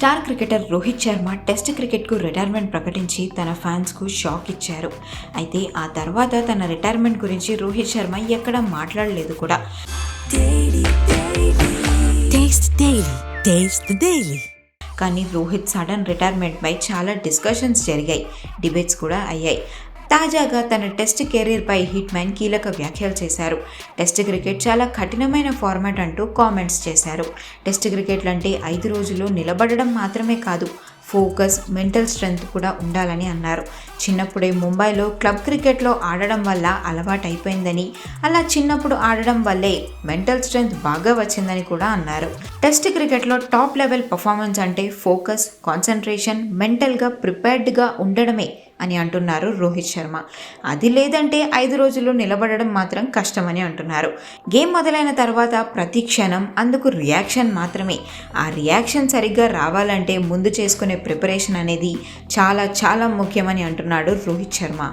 Star cricketer Rohit Sharma test క్రికెట్కు retirement ప్రకటించి తన ఫ్యాన్స్కు షాక్ ఇచ్చారు. అయితే ఆ తర్వాత తన రిటైర్మెంట్ గురించి రోహిత్ శర్మ ఎక్కడా మాట్లాడలేదు కూడా. కానీ రోహిత్ సడన్ రిటైర్మెంట్పై చాలా డిస్కషన్స్ జరిగాయి. డిబేట్స్ కూడా అయ్యాయి. తాజాగా తన టెస్ట్ కెరీర్పై హిట్ మ్యాన్ కీలక వ్యాఖ్యలు చేశారు. టెస్ట్ క్రికెట్ చాలా కఠినమైన ఫార్మాట్ అంటూ కామెంట్స్ చేశారు. టెస్ట్ క్రికెట్లంటే ఐదు రోజులు నిలబడడం మాత్రమే కాదు ఫోకస్ మెంటల్ స్ట్రెంగ్త్ కూడా ఉండాలని అన్నారు. చిన్నప్పుడే ముంబైలో క్లబ్ క్రికెట్లో ఆడడం వల్ల అలవాటైపోయిందని అలా చిన్నప్పుడు ఆడడం వల్లే మెంటల్ స్ట్రెంగ్త్ బాగా వచ్చిందని కూడా అన్నారు. టెస్ట్ క్రికెట్లో టాప్ లెవెల్ పర్ఫార్మెన్స్ అంటే ఫోకస్ కాన్సన్ట్రేషన్ మెంటల్గా ప్రిపేర్డ్గా ఉండడమే అని అంటున్నారు రోహిత్ శర్మ. అది లేదంటే ఐదు రోజులు నిలబడడం మాత్రం కష్టమని అంటున్నారు. గేమ్ మొదలైన తర్వాత ప్రతి క్షణం అందుకు రియాక్షన్ మాత్రమే. ఆ రియాక్షన్ సరిగ్గా రావాలంటే ముందు చేసుకునే ప్రిపరేషన్ అనేది చాలా చాలా ముఖ్యమని అంటున్నాడు రోహిత్ శర్మ.